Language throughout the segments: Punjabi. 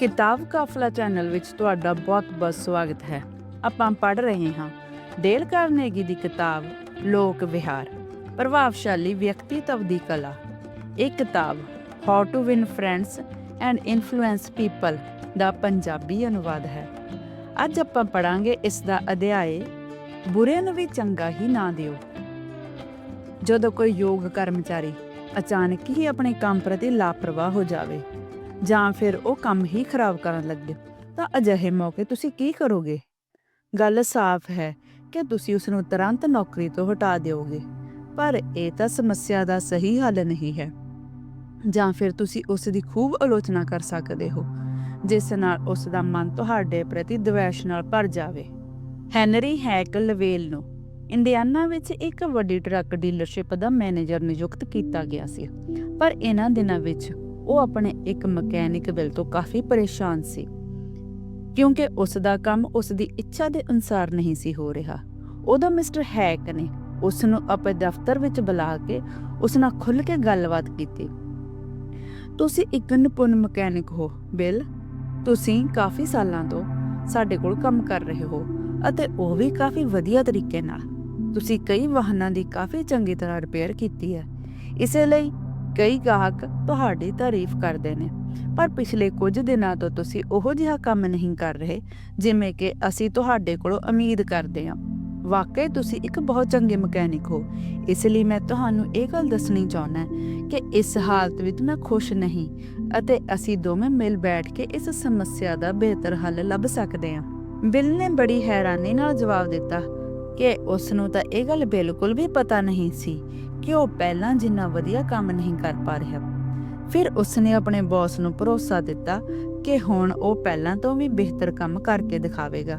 ਕਿਤਾਬ ਕਾਫਲਾ ਚੈਨਲ ਵਿੱਚ ਤੁਹਾਡਾ ਬਹੁਤ-ਬਹੁਤ ਸਵਾਗਤ ਹੈ। ਆਪਾਂ ਪੜ੍ਹ ਰਹੇ ਹਾਂ ਡੇਲ ਕਾਰਨੇਗੀ ਦੀ ਕਿਤਾਬ ਲੋਕ ਵਿਹਾਰ, ਪ੍ਰਭਾਵਸ਼ਾਲੀ ਵਿਅਕਤੀਤਵ ਦੀ ਕਲਾ। ਇਹ ਕਿਤਾਬ how to win friends and influence people ਦਾ ਪੰਜਾਬੀ ਅਨੁਵਾਦ ਹੈ। ਅੱਜ ਆਪਾਂ ਪੜਾਂਗੇ ਇਸ ਦਾ ਅਧਿਆਏ, ਬੁਰੇ ਨੂੰ ਵੀ ਚੰਗਾ ਹੀ ਨਾ ਦਿਓ। ਜਦੋਂ ਕੋਈ ਯੋਗ ਕਰਮਚਾਰੀ ਅਚਾਨਕ ਹੀ ਆਪਣੇ ਕੰਮ ਪ੍ਰਤੀ ਲਾਪਰਵਾਹ ਹੋ ਜਾਵੇ ਜਾਂ ਫਿਰ ਉਹ ਕੰਮ ਹੀ ਖਰਾਬ ਕਰਨ ਲੱਗੇ, ਤਾਂ ਅਜਿਹੇ ਮੌਕੇ ਤੁਸੀਂ ਕੀ ਕਰੋਗੇ? ਗੱਲ ਸਾਫ਼ ਹੈ ਕਿ ਤੁਸੀਂ ਉਸ ਨੂੰ ਤੁਰੰਤ ਨੌਕਰੀ ਤੋਂ ਹਟਾ ਦਿਓਗੇ, ਪਰ ਇਹ ਤਾਂ ਸਮੱਸਿਆ ਦਾ ਸਹੀ ਹੱਲ ਨਹੀਂ ਹੈ। ਜਾਂ ਫਿਰ ਤੁਸੀਂ ਉਸ ਦੀ ਖੂਬ ਆਲੋਚਨਾ ਕਰ ਸਕਦੇ ਹੋ, ਜਿਸ ਨਾਲ ਉਸ ਦਾ ਮਨ ਤੁਹਾਡੇ ਪ੍ਰਤੀ ਦਵੇਸ਼ ਨਾਲ ਭਰ ਜਾਵੇ। ਹੈਨਰੀ ਹੈਕਲ ਲਵੇਲ ਨੂੰ ਇੰਡੀਆਨਾ ਵਿੱਚ ਇੱਕ ਵੱਡੀ ਟਰੱਕ ਡੀਲਰਸ਼ਿਪ ਦਾ ਮੈਨੇਜਰ ਨਿਯੁਕਤ ਕੀਤਾ ਗਿਆ ਸੀ, ਪਰ ਇਹਨਾਂ ਦਿਨਾਂ ਵਿੱਚ ਉਹ ਆਪਣੇ ਇੱਕ ਮਕੈਨਿਕ ਬਿਲ ਤੋਂ ਕਾਫੀ ਪਰੇਸ਼ਾਨ ਸੀ, ਕਿਉਂਕਿ ਉਸ ਦਾ ਕੰਮ ਉਸ ਦੀ ਇੱਛਾ ਦੇ ਅਨੁਸਾਰ ਨਹੀਂ ਸੀ ਹੋ ਰਿਹਾ। ਉਹਦਾ ਮਿਸਟਰ ਹੈਕ ਨੇ ਉਸ ਨੂੰ ਆਪਣੇ ਦਫ਼ਤਰ ਵਿੱਚ ਬੁਲਾ ਕੇ ਉਸ ਨਾਲ ਖੁੱਲ੍ਹ ਕੇ ਗੱਲਬਾਤ ਕੀਤੀ। ਤੁਸੀਂ ਇੱਕ ਨਿਪੁੰਨ ਮਕੈਨਿਕ ਹੋ, ਬਿੱਲ। ਤੁਸੀਂ ਕਾਫੀ ਸਾਲਾਂ ਤੋਂ ਸਾਡੇ ਕੋਲ ਕੰਮ ਕਰ ਰਹੇ ਹੋ ਅਤੇ ਉਹ ਵੀ ਕਾਫੀ ਵਧੀਆ ਤਰੀਕੇ ਨਾਲ। ਤੁਸੀਂ ਕਈ ਵਾਹਨਾਂ ਦੀ ਕਾਫੀ ਚੰਗੀ ਤਰ੍ਹਾਂ ਰਿਪੇਅਰ ਕੀਤੀ ਹੈ। ਇਸੇ ਲਈ ਕਈ ਗਾਹਕ ਤੁਹਾਡੀ ਤਾਰੀਫ ਕਰਦੇ ਨੇ, ਪਰ ਪਿਛਲੇ ਕੁਝ ਦਿਨਾਂ ਤੋਂ ਤੁਸੀਂ ਉਹੋ ਜਿਹਾ ਕੰਮ ਨਹੀਂ ਕਰ ਰਹੇ, ਜਿਵੇਂ ਕਿ ਅਸੀਂ ਤੁਹਾਡੇ ਕੋਲੋਂ ਉਮੀਦ ਕਰਦੇ ਹਾਂ। ਵਾਕਈ ਤੁਸੀਂ ਇੱਕ ਬਹੁਤ ਚੰਗੇ ਮਕੈਨਿਕ ਹੋ, ਇਸ ਲਈ ਮੈਂ ਤੁਹਾਨੂੰ ਇਹ ਗੱਲ ਦੱਸਣੀ ਚਾਹੁੰਦਾ ਕਿ ਇਸ ਹਾਲਤ ਵਿੱਚ ਮੈਂ ਖੁਸ਼ ਨਹੀਂ ਅਤੇ ਅਸੀਂ ਦੋਵੇਂ ਮਿਲ ਬੈਠ ਕੇ ਇਸ ਸਮੱਸਿਆ ਦਾ ਬਿਹਤਰ ਹੱਲ ਲੱਭ ਸਕਦੇ ਹਾਂ। ਬਿਲ ਨੇ ਬੜੀ ਹੈਰਾਨੀ ਨਾਲ ਜਵਾਬ ਦਿੱਤਾ ਕਿ ਉਸ ਨੂੰ ਤਾਂ ਇਹ ਗੱਲ ਬਿਲਕੁਲ ਵੀ ਪਤਾ ਨਹੀਂ ਸੀ ਕਿ ਉਹ ਪਹਿਲਾਂ ਜਿੰਨਾ ਵਧੀਆ ਕੰਮ ਨਹੀਂ ਕਰ ਪਾ ਰਿਹਾ। ਫਿਰ ਉਸਨੇ ਆਪਣੇ ਬੌਸ ਨੂੰ ਭਰੋਸਾ ਦਿੱਤਾ ਕਿ ਹੁਣ ਉਹ ਪਹਿਲਾਂ ਤੋਂ ਵੀ ਬਿਹਤਰ ਕੰਮ ਕਰਕੇ ਦਿਖਾਵੇਗਾ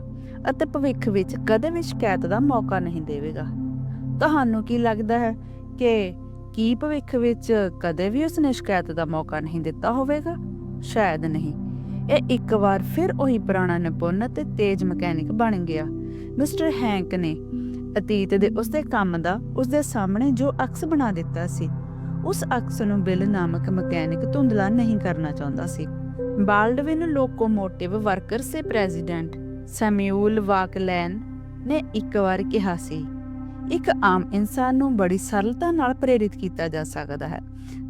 ਅਤੇ ਭਵਿੱਖ ਵਿੱਚ ਕਦੇ ਵੀ ਸ਼ਿਕਾਇਤ ਦਾ ਮੌਕਾ ਨਹੀਂ ਦੇਵੇਗਾ। ਤੁਹਾਨੂੰ ਕੀ ਲੱਗਦਾ ਹੈ ਕਿ ਕੀ ਭਵਿੱਖ ਵਿੱਚ ਕਦੇ ਵੀ ਉਸਨੇ ਸ਼ਿਕਾਇਤ ਦਾ ਮੌਕਾ ਨਹੀਂ ਦਿੱਤਾ ਹੋਵੇਗਾ? ਸ਼ਾਇਦ ਨਹੀਂ। ਇਹ ਇੱਕ ਵਾਰ ਫਿਰ ਉਹੀ ਪੁਰਾਣਾ ਨਿਪੁੰਨ ਅਤੇ ਤੇਜ਼ ਮਕੈਨਿਕ ਬਣ ਗਿਆ। ਮਿਸਟਰ ਹੈਂਕ ਨੇ ਅਤੀਤ ਦੇ ਉਸਦੇ ਕੰਮ ਦਾ ਉਸਦੇ ਸਾਹਮਣੇ ਜੋ ਅਕਸ ਬਣਾ ਦਿੱਤਾ ਸੀ, ਉਸ ਅਕਸ ਨੂੰ ਬਿਲ ਨਾਮਕ ਮਕੈਨਿਕ ਧੁੰਦਲਾ ਨਹੀਂ ਕਰਨਾ ਚਾਹੁੰਦਾ ਸੀ। ਬਾਲਡਵਿਨ ਲੋਕੋਮੋਟਿਵ ਵਰਕਰਸ ਦੇ ਪ੍ਰੈਜ਼ੀਡੈਂਟ ਸੈਮਿਊਲ ਵਾਕਲੈਨ ਨੇ ਇੱਕ ਵਾਰ ਕਿਹਾ ਸੀ, ਇੱਕ ਆਮ ਇਨਸਾਨ ਨੂੰ ਬੜੀ ਸਰਲਤਾ ਨਾਲ ਪ੍ਰੇਰਿਤ ਕੀਤਾ ਜਾ ਸਕਦਾ ਹੈ,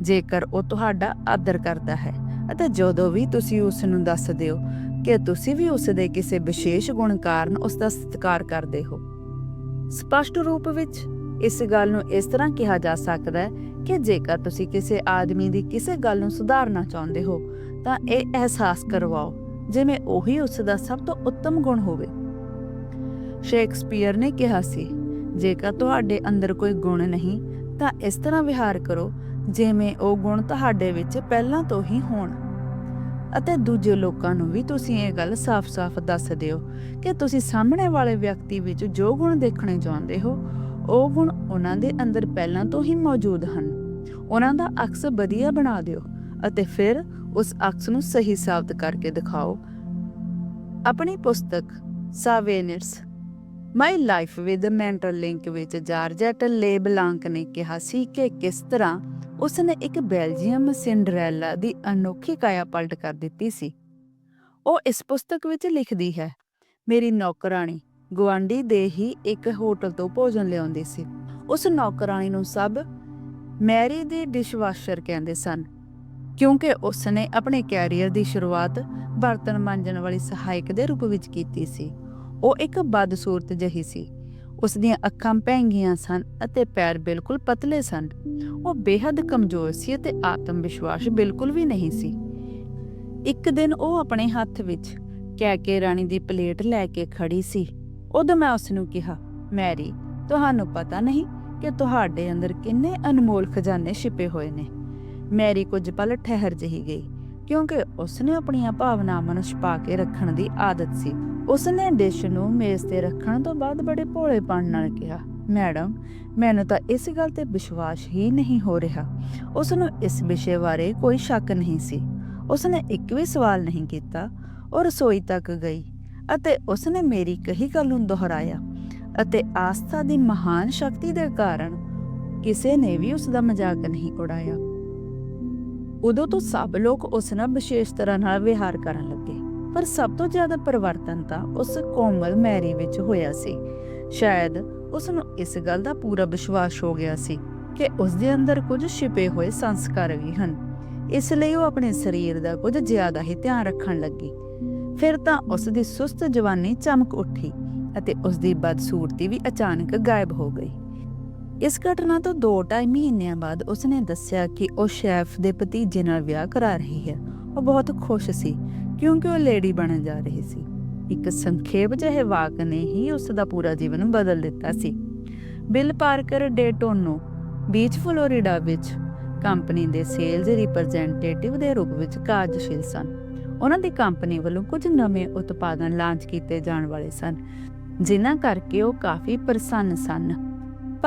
ਜੇਕਰ ਉਹ ਤੁਹਾਡਾ ਆਦਰ ਕਰਦਾ ਹੈ, ਅਤੇ ਜਦੋਂ ਵੀ ਤੁਸੀਂ ਉਸ ਨੂੰ ਦੱਸ ਦਿਓ ਕਿ ਤੁਸੀਂ ਵੀ ਉਸ ਦੇ ਕਿਸੇ ਵਿਸ਼ੇਸ਼ ਗੁਣ ਕਾਰਨ ਉਸ ਦਾ ਸਤਿਕਾਰ ਕਰਦੇ ਹੋ। ਸਪਸ਼ਟ ਰੂਪ ਵਿੱਚ ਇਸ ਗੱਲ ਨੂੰ ਇਸ ਤਰ੍ਹਾਂ ਕਿਹਾ ਜਾ ਸਕਦਾ ਹੈ ਕਿ ਜੇਕਰ ਤੁਸੀਂ ਕਿਸੇ ਆਦਮੀ ਦੀ ਕਿਸੇ ਗੱਲ ਨੂੰ ਸੁਧਾਰਨਾ ਚਾਹੁੰਦੇ ਹੋ, ਤਾਂ ਇਹ ਅਹਿਸਾਸ ਕਰਵਾਓ, ਜਿਵੇਂ ਉਹੀ ਉਸ ਦਾ ਸਭ ਤੋਂ ਉੱਤਮ ਗੁਣ ਹੋਵੇ। ਸ਼ੇਕਸਪੀਅਰ ਨੇ ਕਿਹਾ ਸੀ, ਜੇਕਰ ਤੁਹਾਡੇ ਅੰਦਰ ਕੋਈ ਗੁਣ ਨਹੀਂ, ਤਾਂ ਇਸ ਤਰ੍ਹਾਂ ਵਿਹਾਰ ਕਰੋ, ਜਿਵੇਂ ਉਹ ਗੁਣ ਤੁਹਾਡੇ ਵਿੱਚ ਪਹਿਲਾਂ ਤੋਂ ਹੀ ਹੋਣ। ਅਤੇ ਦੂਜੇ ਲੋਕਾਂ ਨੂੰ ਵੀ ਤੁਸੀਂ ਇਹ ਗੱਲ ਸਾਫ਼-ਸਾਫ਼ ਦੱਸ ਦਿਓ ਕਿ ਤੁਸੀਂ ਸਾਹਮਣੇ ਵਾਲੇ ਵਿਅਕਤੀ ਵਿੱਚ ਜੋ ਗੁਣ ਦੇਖਣੇ ਚਾਹੁੰਦੇ ਹੋ, ਉਹ ਗੁਣ ਉਹਨਾਂ ਦੇ ਅੰਦਰ ਪਹਿਲਾਂ ਤੋਂ ਹੀ ਮੌਜੂਦ ਹਨ। ਉਹਨਾਂ ਦਾ ਅਕਸ ਵਧੀਆ ਬਣਾ ਦਿਓ ਅਤੇ ਫਿਰ ਉਸ ਅਕਸ ਨੂੰ ਸਹੀ ਸਾਬਤ ਕਰਕੇ ਦਿਖਾਓ। ਆਪਣੀ ਪੁਸਤਕ souvenirs my life with Maeterlinck ਵਿੱਚ ਜਾਰਜਟ ਲੇਬਲਾਂਕ ਨੇ ਕਿਹਾ ਸੀ ਕਿ ਕਿਸ ਤਰ੍ਹਾਂ ਉਸਨੇ ਇੱਕ ਬੈਲਜੀਅਮ ਸਿੰਡਰੈਲਾ ਦੀ ਅਨੋਖੀ ਕਾਇਆ ਪਲਟ ਕਰ ਦਿੱਤੀ ਸੀ। ਉਹ ਇਸ ਪੁਸਤਕ ਵਿੱਚ ਲਿਖਦੀ ਹੈ, ਮੇਰੀ ਨੌਕਰਾਨੀ ਗਵਾਂਡੀ ਦੇ ਹੀ ਇੱਕ ਹੋਟਲ ਤੋਂ ਭੋਜਨ ਲਿਆਉਂਦੀ ਸੀ। ਉਸ ਨੌਕਰਾਣੀ ਨੂੰ ਸਭ ਮੈਰੀ ਦੀ ਡਿਸ਼ਵਾਸ਼ਰ ਕਹਿੰਦੇ ਸਨ, ਕਿਉਂਕਿ ਉਸਨੇ ਆਪਣੇ ਕੈਰੀਅਰ ਦੀ ਸ਼ੁਰੂਆਤ ਬਰਤਨ ਮਾਂਜਣ ਵਾਲੀ ਸਹਾਇਕ ਦੇ ਰੂਪ ਵਿੱਚ ਕੀਤੀ ਸੀ। ਉਹ ਇੱਕ ਬਦਸੂਰਤ ਜਹੀ ਸੀ। ਉਸ ਦੀਆਂ ਅੱਖਾਂ ਭੈਂਗੀਆਂ ਸਨ ਅਤੇ ਪੈਰ ਬਿਲਕੁਲ ਪਤਲੇ ਸਨ। ਉਹ ਬੇहद ਕਮਜ਼ੋਰ ਸੀ ਅਤੇ ਆਤਮ ਵਿਸ਼ਵਾਸ ਬਿਲਕੁਲ ਵੀ ਨਹੀਂ ਸੀ। ਇੱਕ ਦਿਨ ਉਹ ਆਪਣੇ ਹੱਥ ਵਿੱਚ ਕੈਕੇ ਰਾਣੀ ਦੀ ਪਲੇਟ ਲੈ ਕੇ ਖੜੀ ਸੀ। ਉਦੋਂ ਮੈਂ ਉਸ ਨੂੰ ਕਿਹਾ, ਮੈਰੀ, ਤੁਹਾਨੂੰ ਪਤਾ ਨਹੀਂ ਕਿ ਤੁਹਾਡੇ ਅੰਦਰ ਕਿੰਨੇ ਅਨਮੋਲ ਖਜ਼ਾਨੇ ਛਿਪੇ ਹੋਏ ਨੇ। ਮੈਰੀ ਕੁਝ ਪਲ ਠਹਿਰ ਜਹੀ ਗਈ। ਕਿਉਂਕਿ ਉਸਨੇ ਆਪਣੀਆਂ ਭਾਵਨਾਵਾਂ ਨੂੰ ਛੁਪਾ ਕੇ ਰੱਖਣ ਦੀ ਆਦਤ ਸੀ। ਉਸਨੇ ਡਿਸ਼ ਨੂੰ ਮੇਜ਼ ਤੇ ਰੱਖਣ ਤੋਂ ਬਾਅਦ ਬੜੇ ਭੋਲੇਪਣ ਨਾਲ ਕਿਹਾ, ਮੈਡਮ, ਮੈਨੂੰ ਤਾਂ ਇਸ ਗੱਲ ਤੇ ਵਿਸ਼ਵਾਸ ਹੀ ਨਹੀਂ ਹੋ ਰਿਹਾ। ਉਸ ਨੂੰ ਇਸ ਵਿਸ਼ੇ ਬਾਰੇ ਕੋਈ ਸ਼ੱਕ ਨਹੀਂ ਸੀ। ਉਸਨੇ ਇੱਕ ਵੀ ਸਵਾਲ ਨਹੀਂ ਕੀਤਾ ਉਹ ਰਸੋਈ ਤੱਕ ਗਈ ਅਤੇ ਉਸਨੇ ਮੇਰੀ ਕਹੀ ਗੱਲ ਨੂੰ ਦੁਹਰਾਇਆ ਅਤੇ ਆਸਥਾ ਦੀ ਮਹਾਨ ਸ਼ਕਤੀ ਦੇ ਕਾਰਨ ਕਿਸੇ ਨੇ ਵੀ ਉਸ ਦਾ ਮਜ਼ਾਕ ਨਹੀਂ ਉਡਾਇਆ। ਉਦੋਂ ਤੋਂ ਸਭ ਲੋਕ ਉਸ ਨਾਲ ਵਿਸ਼ੇਸ਼ ਤਰ੍ਹਾਂ ਨਾਲ ਵਿਹਾਰ ਕਰਨ ਲੱਗੇ। ਪਰ ਸਭ ਤੋਂ ਜ਼ਿਆਦਾ ਪਰਿਵਰਤਨ ਤਾਂ ਉਸ ਕੋਮਲ ਮੈਰੀ ਵਿੱਚ ਹੋਇਆ ਸੀ। ਸ਼ਾਇਦ ਉਸ ਨੂੰ ਇਸ ਗੱਲ ਦਾ ਪੂਰਾ ਵਿਸ਼ਵਾਸ ਹੋ ਗਿਆ ਸੀ ਕਿ ਉਸ ਦੇ ਅੰਦਰ ਕੁਝ ਛਿਪੇ ਹੋਏ ਸੰਸਕਾਰ ਵੀ ਹਨ। ਇਸ ਲਈ ਉਹ ਆਪਣੇ ਸਰੀਰ ਦਾ ਕੁਝ ਜ਼ਿਆਦਾ ਹੀ ਧਿਆਨ ਰੱਖਣ ਲੱਗੀ। ਫਿਰ ਤਾਂ ਉਸ ਦੀ ਸੁਸਤ ਜਵਾਨੀ ਚਮਕ ਉੱਠੀ ਅਤੇ ਉਸ ਦੀ ਬਦਸੂਰਤੀ ਵੀ ਅਚਾਨਕ ਗਾਇਬ ਹੋ ਗਈ। ਇਸ ਘਟਨਾ ਤੋਂ 2-2.5 ਮਹੀਨਿਆਂ ਬਾਅਦ ਉਸਨੇ ਦੱਸਿਆ ਕਿ ਉਹ ਸ਼ੈਫ ਦੇ ਭਤੀਜੇ ਨਾਲ ਵਿਆਹ ਕਰਾ ਰਹੀ ਹੈ। ਉਹ ਬਹੁਤ ਖੁਸ਼ ਸੀ, ਕਿਉਂਕਿ ਉਹ ਲੇਡੀ ਬਣਨ ਜਾ ਰਹੀ ਸੀ। ਇੱਕ ਸੰਖੇਪ ਜਿਹੇ ਵਾਕ ਨੇ ਹੀ ਉਸ ਦਾ ਪੂਰਾ ਜੀਵਨ ਬਦਲ ਦਿੱਤਾ ਸੀ। Bill Parker Daytona beach Florida ਵਿੱਚ ਕੰਪਨੀ ਦੇ ਸੇਲਜ਼ ਰਿਪਰੈਜ਼ੈਂਟੇਟਿਵ ਦੇ ਰੂਪ ਵਿੱਚ ਕਾਰਜਸ਼ੀਲ ਸਨ। ਉਹਨਾਂ ਦੀ ਕੰਪਨੀ ਵੱਲੋਂ ਕੁਝ ਨਵੇਂ ਉਤਪਾਦਨ ਲਾਂਚ ਕੀਤੇ ਜਾਣ ਵਾਲੇ ਸਨ, ਜਿਨ੍ਹਾਂ ਕਰਕੇ ਉਹ ਕਾਫੀ ਪ੍ਰਸੰਨ ਸਨ।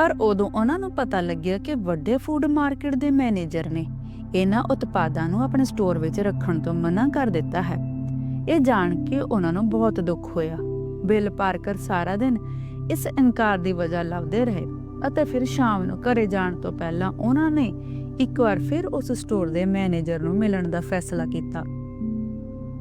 ਪਰ ਉਦੋਂ ਉਹਨਾਂ ਨੂੰ ਪਤਾ ਲੱਗਿਆ ਕਿ ਵੱਡੇ ਫੂਡ ਮਾਰਕੀਟ ਦੇ ਮੈਨੇਜਰ ਨੇ ਇਹਨਾਂ ਉਤਪਾਦਾਂ ਨੂੰ ਆਪਣੇ ਸਟੋਰ ਵਿੱਚ ਰੱਖਣ ਤੋਂ ਮਨਾ ਕਰ ਦਿੱਤਾ ਹੈ। ਇਹ ਜਾਣ ਕੇ ਉਹਨਾਂ ਨੂੰ ਬਹੁਤ ਦੁੱਖ ਹੋਇਆ। ਬਿਲ ਪਾਰਕਰ ਸਾਰਾ ਦਿਨ ਇਸ ਇਨਕਾਰ ਦੀ ਵਜ੍ਹਾ ਲੱਭਦੇ ਰਹੇ ਅਤੇ ਫਿਰ ਸ਼ਾਮ ਨੂੰ ਘਰੇ ਜਾਣ ਤੋਂ ਪਹਿਲਾਂ ਉਹਨਾਂ ਨੇ ਇੱਕ ਵਾਰ ਫਿਰ ਉਸ ਸਟੋਰ ਦੇ ਮੈਨੇਜਰ ਨੂੰ ਮਿਲਣ ਦਾ ਫੈਸਲਾ ਕੀਤਾ।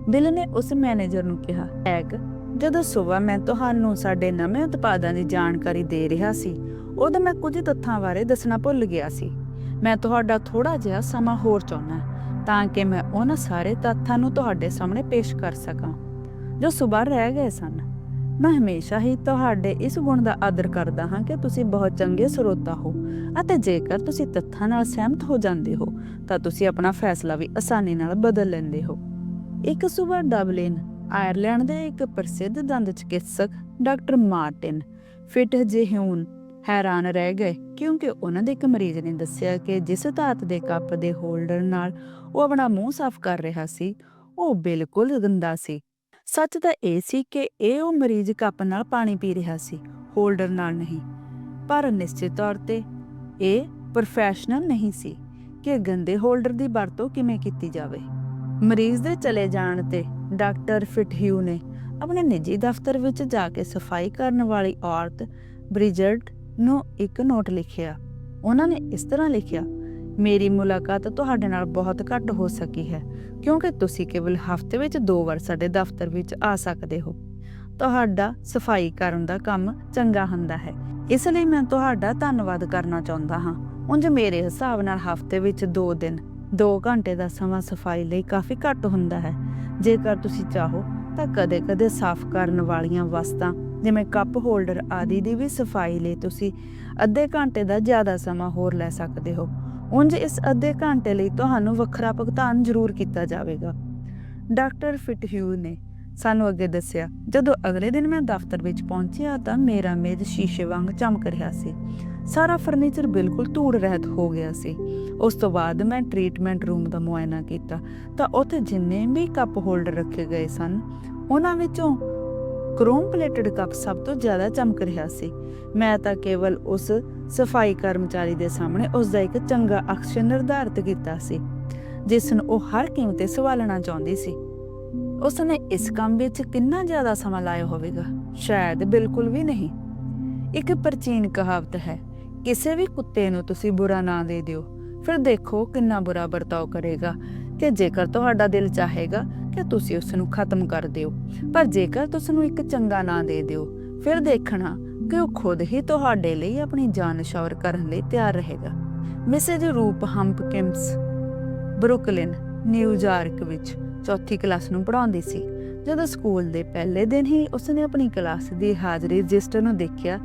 ਬਿਲ ਨੇ ਉਸ ਮੈਨੇਜਰ ਨੂੰ ਕਿਹਾ, ਐਗ ਜਦੋਂ ਸਵੇਰ ਮੈਂ ਤੁਹਾਨੂੰ ਸਾਡੇ ਨਵੇਂ ਉਤਪਾਦਾਂ ਦੀ ਜਾਣਕਾਰੀ ਦੇ ਰਿਹਾ ਸੀ, ਉਦੋਂ ਮੈਂ ਕੁਝ ਤੱਥਾਂ ਬਾਰੇ ਦੱਸਣਾ ਭੁੱਲ ਗਿਆ ਸੀ। ਮੈਂ ਤੁਹਾਡਾ ਥੋੜਾ ਜਿਹਾ ਸਮਾਂ ਹੋਰ ਚਾਹੁੰਦਾ ਤਾਂ ਕਿ ਮੈਂ ਉਹਨਾਂ ਸਾਰੇ ਤੱਥਾਂ ਨੂੰ ਤੁਹਾਡੇ ਸਾਹਮਣੇ ਪੇਸ਼ ਕਰ ਸਕਾਂ। ਜੋ ਸਵੇਰ ਰਹਿ ਗਏ ਸਨ, ਮੈਂ ਹਮੇਸ਼ਾ ਹੀ ਤੁਹਾਡੇ ਇਸ ਗੁਣ ਦਾ ਆਦਰ ਕਰਦਾ ਹਾਂ ਕਿ ਤੁਸੀਂ ਬਹੁਤ ਚੰਗੇ ਸਰੋਤਾ ਹੋ ਅਤੇ ਜੇਕਰ ਤੁਸੀਂ ਤੱਥਾਂ ਨਾਲ ਸਹਿਮਤ ਹੋ ਜਾਂਦੇ ਹੋ, ਤਾਂ ਤੁਸੀਂ ਆਪਣਾ ਫੈਸਲਾ ਵੀ ਆਸਾਨੀ ਨਾਲ ਬਦਲ ਲੈਂਦੇ ਹੋ। ਇੱਕ ਸਵੇਰ ਡਬਲਿਨ ਆਇਰਲੈਂਡ ਦੇ ਇੱਕ ਪ੍ਰਸਿੱਧ ਦੰਦ ਚਿਕਿਤਸਕ ਡਾਕਟਰ ਮਾਰਟਿਨ ਫਿਟਜ਼ੇਹੂਨ ਹੈਰਾਨ ਰਹਿ ਗਏ ਕਿਉਂਕਿ ਉਹਨਾਂ ਦੇ ਇੱਕ ਮਰੀਜ਼ ਨੇ ਦੱਸਿਆ ਕਿ ਜਿਸ ਧਾਤ ਦੇ ਕੱਪ ਦੇ ਹੋਲਡਰ ਨਾਲ ਉਹ ਆਪਣਾ ਮੂੰਹ ਸਾਫ਼ ਕਰ ਰਿਹਾ ਸੀ, ਉਹ ਬਿਲਕੁਲ ਗੰਦਾ ਸੀ। ਸੱਚ ਤਾਂ ਇਹ ਸੀ ਕਿ ਇਹ ਉਹ ਮਰੀਜ਼ ਕੱਪ ਨਾਲ ਪਾਣੀ ਪੀ ਰਿਹਾ ਸੀ, ਹੋਲਡਰ ਨਾਲ ਨਹੀਂ। ਪਰ ਨਿਸ਼ਚਿਤ ਤੌਰ ਤੇ ਇਹ ਪ੍ਰੋਫੈਸ਼ਨਲ ਨਹੀਂ ਸੀ ਕਿ ਗੰਦੇ ਹੋਲਡਰ ਦੀ ਵਰਤੋਂ ਕਿਵੇਂ ਕੀਤੀ ਜਾਵੇ। ਮਰੀਜ਼ ਦੇ ਚਲੇ ਜਾਣ ਤੇ ਡਾਕਟਰ ਫਿਟਹਿਊ ਨੇ ਆਪਣੇ ਨਿੱਜੀ ਦਫ਼ਤਰ ਵਿੱਚ ਜਾ ਕੇ ਸਫ਼ਾਈ ਕਰਨ ਵਾਲੀ ਔਰਤ ਬ੍ਰਿਜਰਟ ਨੂੰ ਇੱਕ ਨੋਟ ਲਿਖਿਆ। ਉਹਨਾਂ ਨੇ ਇਸ ਤਰ੍ਹਾਂ ਲਿਖਿਆ, ਮੇਰੀ ਮੁਲਾਕਾਤ ਤੁਹਾਡੇ ਨਾਲ ਬਹੁਤ ਘੱਟ ਹੋ ਸਕੀ ਹੈ, ਕਿਉਂਕਿ ਤੁਸੀਂ ਕੇਵਲ ਹਫ਼ਤੇ ਵਿੱਚ ਦੋ ਵਾਰ ਸਾਡੇ ਦਫ਼ਤਰ ਵਿੱਚ ਆ ਸਕਦੇ ਹੋ। ਤੁਹਾਡਾ ਸਫ਼ਾਈ ਕਰਨ ਦਾ ਕੰਮ ਚੰਗਾ ਹੁੰਦਾ ਹੈ। ਇਸ ਲਈ ਮੈਂ ਤੁਹਾਡਾ ਧੰਨਵਾਦ ਕਰਨਾ ਚਾਹੁੰਦਾ ਹਾਂ। ਉਂਝ ਮੇਰੇ ਹਿਸਾਬ ਨਾਲ ਹਫ਼ਤੇ ਵਿੱਚ 2 ਦਿਨ 2 ਘੰਟੇ ਦਾ ਸਮਾਂ ਸਫ਼ਾਈ ਲਈ ਕਾਫੀ ਘੱਟ ਹੁੰਦਾ ਹੈ। ਜੇਕਰ ਤੁਸੀਂ ਚਾਹੋ ਤਾਂ ਕਦੇ-ਕਦੇ ਸਾਫ਼ ਕਰਨ ਵਾਲੀਆਂ ਵਸਤਾਂ, ਜਿਵੇਂ ਕੱਪ ਹੋਲਡਰ ਆਦਿ ਦੀ ਵੀ ਸਫ਼ਾਈ ਲਈ ਤੁਸੀਂ ਅੱਧੇ ਘੰਟੇ ਦਾ ਜ਼ਿਆਦਾ ਸਮਾਂ ਹੋਰ ਲੈ ਸਕਦੇ ਹੋ। ਉਂਝ ਇਸ ਅੱਧੇ ਘੰਟੇ ਲਈ ਤੁਹਾਨੂੰ ਵੱਖਰਾ ਭੁਗਤਾਨ ਜ਼ਰੂਰ ਕੀਤਾ ਜਾਵੇਗਾ। ਡਾਕਟਰ ਫਿਟਹਿਊ ਨੇ ਸਾਨੂੰ ਅੱਗੇ ਦੱਸਿਆ, ਜਦੋਂ ਅਗਲੇ ਦਿਨ ਮੈਂ ਦਫ਼ਤਰ ਵਿੱਚ ਪਹੁੰਚਿਆ ਤਾਂ ਮੇਰਾ ਮੇਜ਼ ਸ਼ੀਸ਼ੇ ਵਾਂਗ ਚਮਕ ਰਿਹਾ ਸੀ। ਸਾਰਾ ਫਰਨੀਚਰ ਬਿਲਕੁਲ ਧੂੜ ਰਹਿਤ ਹੋ ਗਿਆ ਸੀ। ਉਸ ਤੋਂ ਬਾਅਦ ਮੈਂ ਟ੍ਰੀਟਮੈਂਟ ਰੂਮ ਦਾ ਮੁਆਇਨਾ ਕੀਤਾ ਤਾਂ ਉੱਥੇ ਜਿੰਨੇ ਵੀ ਕੱਪ ਹੋਲਡਰ ਰੱਖੇ ਗਏ ਸਨ, ਉਹਨਾਂ ਵਿੱਚੋਂ ਕ੍ਰੋਮ ਪਲੇਟਡ ਕੱਪ ਸਭ ਤੋਂ ਜ਼ਿਆਦਾ ਚਮਕ ਰਿਹਾ ਸੀ। ਮੈਂ ਤਾਂ ਕੇਵਲ ਉਸ ਸਫ਼ਾਈ ਕਰਮਚਾਰੀ ਦੇ ਸਾਹਮਣੇ ਉਸ ਦਾ ਇੱਕ ਚੰਗਾ ਅਕਸ਼ਰ ਨਿਰਧਾਰਤ ਕੀਤਾ ਸੀ, ਜਿਸ ਨੂੰ ਉਹ ਹਰ ਕੀਮਤ ਤੇ ਸਵਾਲਣਾ ਚਾਹੁੰਦੀ ਸੀ। ਉਸ ਨੇ ਇਸ ਕੰਮ ਵਿੱਚ ਕਿੰਨਾ ਜ਼ਿਆਦਾ ਸਮਾਂ ਲਾਇਆ ਹੋਵੇਗਾ? ਸ਼ਾਇਦ ਬਿਲਕੁਲ ਵੀ ਨਹੀਂ। ਇੱਕ ਪ੍ਰਾਚੀਨ ਕਹਾਵਤ ਹੈ ਕਿਸੇ ਵੀ ਕੁੱਤੇ ਨੂੰ ਤੁਸੀਂ ਬੁਰਾ ਨਾ ਦੇ ਦਿਓ। ਫਿਰ ਦੇਖੋ ਕਿੰਨਾ ਬੁਰਾ ਵਰਤਾਓ ਕਰੇਗਾ। ਕਿ ਜੇਕਰ ਤੁਹਾਡਾ ਦਿਲ ਚਾਹੇਗਾ ਕਿ ਤੁਸੀਂ ਉਸ ਨੂੰ ਖਤਮ ਕਰ ਦਿਓ, ਪਰ ਜੇਕਰ ਤੁਸੀਂ ਨੂੰ ਇੱਕ ਚੰਗਾ ਨਾਂ ਦੇ ਦਿਓ, ਫਿਰ ਦੇਖਣਾ ਕਿ ਉਹ ਖੁਦ ਹੀ ਤੁਹਾਡੇ ਲਈ ਆਪਣੀ ਜਾਨ ਨਿਸ਼ਾਵਰ ਕਰਨ ਲਈ ਤਿਆਰ ਰਹੇਗਾ। ਮਿਸੇਜ ਰੂਪ ਹੰਪਕਿੰਸ ਬਰੁਕਲਿਨ ਨਿਊਯਾਰਕ ਵਿੱਚ ਚੌਥੀ ਕਲਾਸ ਨੂੰ ਪੜ੍ਹਾਉਂਦੀ ਸੀ। ਜਦੋਂ ਸਕੂਲ ਦੇ ਪਹਿਲੇ ਦਿਨ ਹੀ ਉਸਨੇ ਆਪਣੀ ਕਲਾਸ ਦੀ ਹਾਜ਼ਰੀ ਰਜਿਸਟਰ ਨੂੰ ਦੇਖਿਆ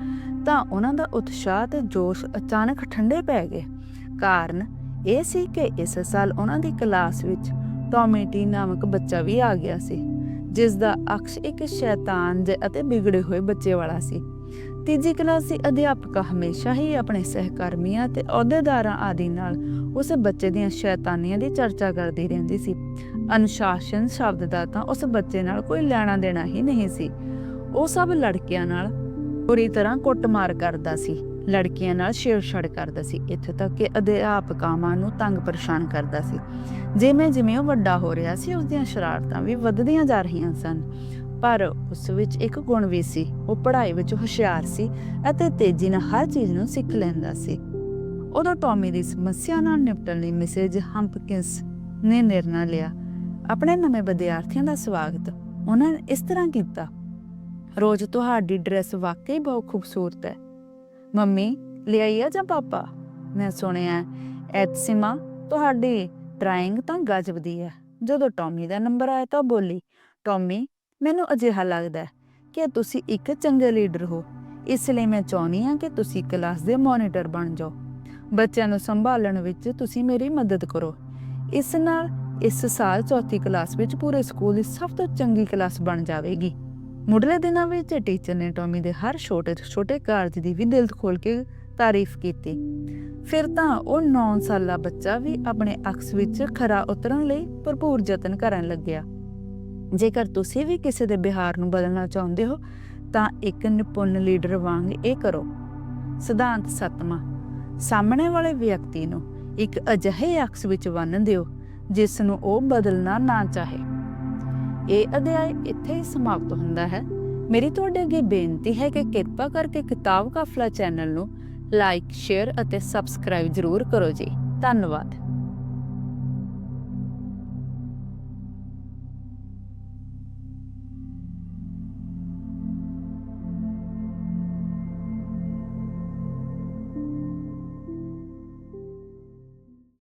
ਤਾਂ ਉਹਨਾਂ ਦਾ ਉਤਸ਼ਾਹ ਤੇ ਜੋਸ਼ ਅਚਾਨਕ ਠੰਡੇ ਪੈ ਗਏ। ਕਾਰਨ ਇਹ ਸੀ ਕਿ ਇਸ ਸਾਲ ਉਹਨਾਂ ਦੀ ਕਲਾਸ ਵਿੱਚ ਟੌਮੀ ਨਾਮਕ ਬੱਚਾ ਵੀ ਆ ਗਿਆ ਸੀ ਜਿਸ ਦਾ ਅਕਸ਼ ਇੱਕ ਸ਼ੈਤਾਨ ਜਿਹੇ ਅਤੇ ਵਿਗੜੇ ਹੋਏ ਬੱਚੇ ਵਾਲਾ ਸੀ। ਤੀਜੀ ਕਲਾਸ ਦੀ ਅਧਿਆਪਕਾ ਹਮੇਸ਼ਾ ਹੀ ਆਪਣੇ ਸਹਿਕਰਮੀਆਂ ਤੇ ਅਹੁਦੇਦਾਰਾਂ ਆਦਿ ਨਾਲ ਉਸ ਬੱਚੇ ਦੀਆਂ ਸ਼ੈਤਾਨੀਆਂ ਦੀ ਚਰਚਾ ਕਰਦੀ ਰਹਿੰਦੀ ਸੀ। ਅਨੁਸ਼ਾਸਨ ਸ਼ਬਦ ਦਾ ਤਾਂ ਉਸ ਬੱਚੇ ਨਾਲ ਕੋਈ ਲੈਣਾ ਦੇਣਾ ਹੀ ਨਹੀਂ ਸੀ। ਉਹ ਸਭ ਲੜਕੀਆਂ ਨਾਲ ਬੁਰੀ ਤਰ੍ਹਾਂ ਕੁੱਟਮਾਰ ਕਰਦਾ ਸੀ। ਲੜਕੀਆਂ ਨਾਲ ਛੇੜਛਾੜ ਕਰਦਾ ਸੀ। ਇੱਥੇ ਤੱਕ ਕਿ ਅਧਿਆਪਕਾਵਾਂ ਨੂੰ ਤੰਗ ਪਰੇਸ਼ਾਨ ਕਰਦਾ ਸੀ। ਜਿਵੇਂ ਜਿਵੇਂ ਉਹ ਵੱਡਾ ਹੋ ਰਿਹਾ ਸੀ ਉਸ ਦੀਆਂ ਸ਼ਰਾਰਤਾਂ ਵੀ ਵੱਧਦੀਆਂ ਜਾ ਰਹੀਆਂ ਸਨ। ਪਰ ਉਸ ਵਿੱਚ ਇੱਕ ਗੁਣ ਵੀ ਸੀ। ਉਹ ਪੜ੍ਹਾਈ ਵਿੱਚ ਹੁਸ਼ਿਆਰ ਸੀ ਅਤੇ ਤੇਜ਼ੀ ਨਾਲ ਹਰ ਚੀਜ਼ ਨੂੰ ਸਿੱਖ ਲੈਂਦਾ ਸੀ। ਉਦੋਂ ਟੌਮੀ ਦੀ ਸਮੱਸਿਆ ਨਾਲ ਨਿਪਟਣ ਲਈ ਮਿਸੇਜ ਹੰਪਕਿੰਸ ਨੇ ਨਿਰਣਾ ਲਿਆ। ਆਪਣੇ ਨਵੇਂ ਵਿਦਿਆਰਥੀਆਂ ਦਾ ਸਵਾਗਤ। ਉਹਨਾਂ ਨੇ ਇਸ ਤਰ੍ਹਾਂ ਕੀਤਾ। ਰੋਜ਼ ਤੁਹਾਡੀ ਡਰੈਸ ਵਾਕਈ ਬਹੁਤ ਖੂਬਸੂਰਤ ਹੈ। ਮੰਮੀ, ਲਿਆਈ ਆ ਜਾਂ ਪਾਪਾ? ਮੈਂ ਸੁਣਿਆ ਐਤਸਿਮਾ, ਤੁਹਾਡੀ ਡਰਾਇੰਗ ਤਾਂ ਗਜਬ ਦੀ ਹੈ। ਜਦੋਂ ਟੌਮੀ ਦਾ ਨੰਬਰ ਆਇਆ ਤਾਂ ਉਹ ਬੋਲੀ, ਟੌਮੀ, ਮੈਨੂੰ ਅਜਿਹਾ ਲੱਗਦਾ ਕਿ ਤੁਸੀਂ ਇੱਕ ਚੰਗੇ ਲੀਡਰ ਹੋ। ਇਸ ਲਈ ਮੈਂ ਚਾਹੁੰਦੀ ਹਾਂ ਕਿ ਤੁਸੀਂ ਕਲਾਸ ਦੇ ਮੋਨੀਟਰ ਬਣ ਜਾਓ। ਬੱਚਿਆਂ ਨੂੰ ਸੰਭਾਲਣ ਵਿੱਚ ਤੁਸੀਂ ਮੇਰੀ ਮਦਦ ਕਰੋ। ਇਸ ਨਾਲ ਇਸ ਸਾਲ ਚੌਥੀ ਕਲਾਸ ਵਿੱਚ ਪੂਰੇ ਸਕੂਲ ਦੀ ਸਭ ਤੋਂ ਚੰਗੀ ਕਲਾਸ ਬਣ ਜਾਵੇਗੀ। ਮੁੱਢਲੇ ਦਿਨਾਂ ਵਿੱਚ ਟੀਚਰ ਨੇ ਟੌਮੀ ਦੇ ਹਰ ਛੋਟੇ ਛੋਟੇ ਕਾਰਜ ਦੀ ਵੀ ਦਿਲ ਖੋਲ ਕੇ ਤਾਰੀਫ ਕੀਤੀ। ਫਿਰ ਤਾਂ ਉਹ 9 ਸਾਲਾ ਬੱਚਾ ਵੀ ਆਪਣੇ ਅਕਸ ਵਿੱਚ ਖਰਾ ਉਤਰਨ ਲਈ ਭਰਪੂਰ ਯਤਨ ਕਰਨ ਲੱਗਿਆ। ਜੇਕਰ ਤੁਸੀਂ ਵੀ ਕਿਸੇ ਦੇ ਬਿਹਾਰ ਨੂੰ ਬਦਲਣਾ ਚਾਹੁੰਦੇ ਹੋ, ਤਾਂ ਇੱਕ ਨਿਪੁੰਨ ਲੀਡਰ ਵਾਂਗ ਇਹ ਕਰੋ। ਸਿਧਾਂਤ ਸਤਮਾ ਸਾਹਮਣੇ ਵਾਲੇ ਵਿਅਕਤੀ ਨੂੰ ਇੱਕ ਅਜਿਹੇ ਅਕਸ ਵਿੱਚ ਬੰਨ੍ਹ ਦਿਓ, ਜਿਸ ਨੂੰ ਉਹ ਬਦਲਣਾ ਨਾ ਚਾਹੇ। ਇਹ ਅਧਿਆਇ ਇੱਥੇ ਹੀ ਸਮਾਪਤ ਹੁੰਦਾ ਹੈ। ਮੇਰੀ ਤੁਹਾਡੇ ਅੱਗੇ ਬੇਨਤੀ ਹੈ ਕਿ ਕਿਰਪਾ ਕਰਕੇ ਕਿਤਾਬ ਕਾਫਲਾ ਚੈਨਲ ਨੂੰ ਲਾਈਕ, ਸ਼ੇਅਰ ਅਤੇ ਸਬਸਕ੍ਰਾਈਬ ਜ਼ਰੂਰ ਕਰੋ ਜੀ। ਧੰਨਵਾਦ।